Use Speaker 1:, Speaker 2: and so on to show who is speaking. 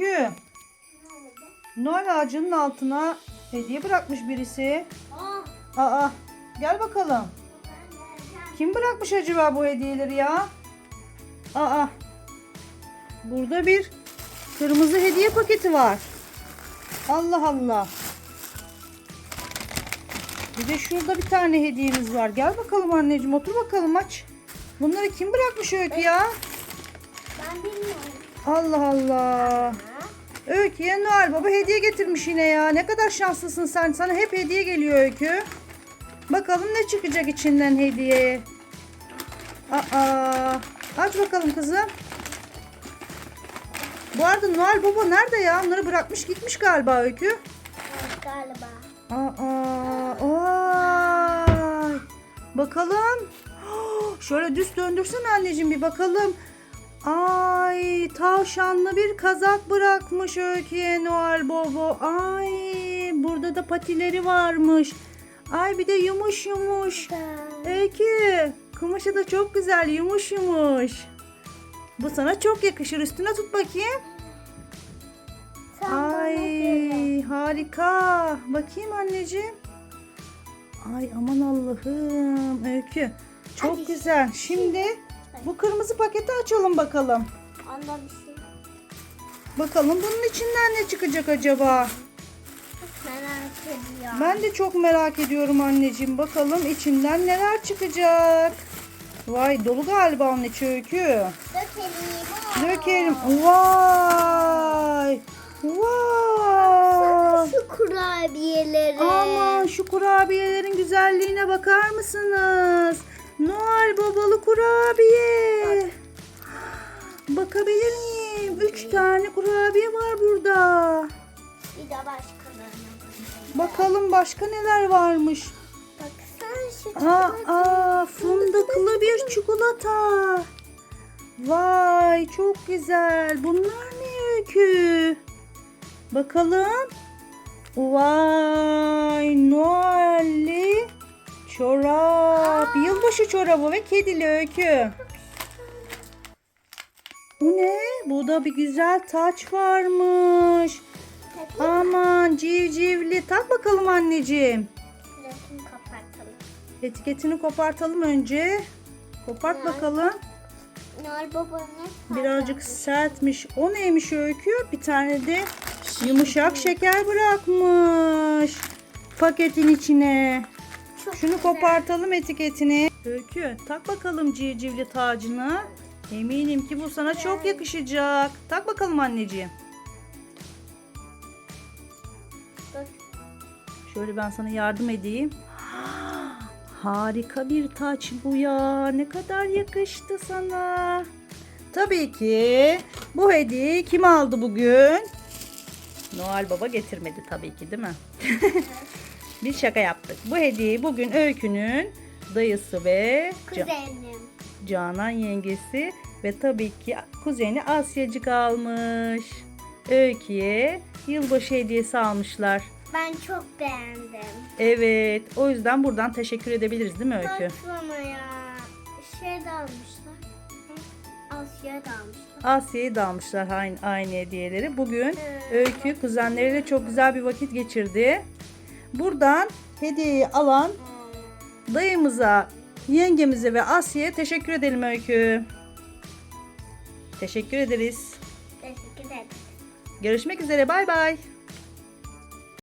Speaker 1: Öykü. Noel ağacının altına hediye bırakmış birisi.
Speaker 2: Aa,
Speaker 1: Aa, gel bakalım. Kim bırakmış acaba bu hediyeleri ya? Aa, burada bir kırmızı hediye paketi var. Allah Allah. Bir de şurada bir tane hediyemiz var. Gel bakalım anneciğim otur bakalım aç. Bunları kim bırakmış Öykü ya?
Speaker 2: ben bilmiyorum.
Speaker 1: Allah Allah. Öykü'ye Noel Baba hediye getirmiş yine ya. Ne kadar şanslısın sen. Sana hep hediye geliyor Öykü. Bakalım ne çıkacak içinden hediye. Aa, aç bakalım kızım. Bu arada Noel Baba nerede ya? Onları bırakmış gitmiş galiba Öykü.
Speaker 2: Evet, galiba.
Speaker 1: Aa, vay. Bakalım. Şöyle düz döndürsene anneciğim bir bakalım. Ay tavşanlı bir kazak bırakmış Öykü'ye Noel Bobo. Ay burada da patileri varmış. Ay bir de yumuş yumuş. Öykü kumaşı da çok güzel yumuş yumuş. Bu sana çok yakışır üstüne tut bakayım. Ay harika. Bakayım anneciğim. Ay aman Allah'ım Öykü. Çok güzel. Şimdi bu kırmızı paketi açalım bakalım.
Speaker 2: Onda bir şey.
Speaker 1: Bakalım bunun içinden ne çıkacak acaba?
Speaker 2: Merak ediyorum.
Speaker 1: Ben de çok merak ediyorum anneciğim. Bakalım içinden neler çıkacak. Vay dolu galiba onun içi Öykü.
Speaker 2: Dökelim.
Speaker 1: Dökelim. Vay. Vay.
Speaker 2: Şu kurabiyeleri.
Speaker 1: Aman şu kurabiyelerin güzelliğine bakar mısınız? Noel babalı kurabiye. Bakabilir miyim? Üç tane kurabiye var burada.
Speaker 2: Bir de başkalarına.
Speaker 1: Bakalım başka neler varmış.
Speaker 2: Baksana şu
Speaker 1: Aa, aa fındıklı bir çikolata. Vay çok güzel. Bunlar ne öykü? Bakalım. Vay Noel'li çorap. Yılbaşı çorabı ve kedili öykü. Bu ne? Bu da bir güzel taç varmış. Aman civcivli. Tak bakalım anneciğim.
Speaker 2: Resim kapatalım.
Speaker 1: Etiketini kopartalım önce. Kopart
Speaker 2: Ne?
Speaker 1: bakalım.
Speaker 2: Noel Baba ne?
Speaker 1: Birazcık sertmiş. O neymiş öykü? Bir tane de yumuşak şeker bırakmış. Paketin içine.
Speaker 2: Çok
Speaker 1: Şunu
Speaker 2: güzel.
Speaker 1: kopartalım etiketini. Öykü tak bakalım civcivli tacını. Eminim ki bu sana çok yakışacak. Tak bakalım anneciğim.
Speaker 2: Bak,
Speaker 1: Şöyle ben sana yardım edeyim. Harika bir taç bu ya. Ne kadar yakıştı sana. Tabii ki bu hediyeyi kim aldı bugün? Noel Baba getirmedi tabii ki değil mi? Biz şaka yaptık. Bu hediyeyi bugün Öykü'nün dayısı ve
Speaker 2: Kuzenim.
Speaker 1: Canan yengesi ve tabii ki kuzeni Asyacık almış. Öykü'ye yılbaşı hediyesi almışlar.
Speaker 2: Ben çok beğendim.
Speaker 1: Evet. O yüzden buradan teşekkür edebiliriz değil mi Öykü?
Speaker 2: Baksana ya. Şey de almışlar. Asya da almışlar.
Speaker 1: Asya'yı da almışlar aynı, aynı hediyeleri. Bugün
Speaker 2: Evet.
Speaker 1: Öykü kuzenleriyle çok güzel bir vakit geçirdi. Buradan hediyeyi alan dayımıza, yengemize ve Asya'ya teşekkür edelim Öykü. Teşekkür ederiz.
Speaker 2: Teşekkür ederim.
Speaker 1: Görüşmek üzere. Bay bay.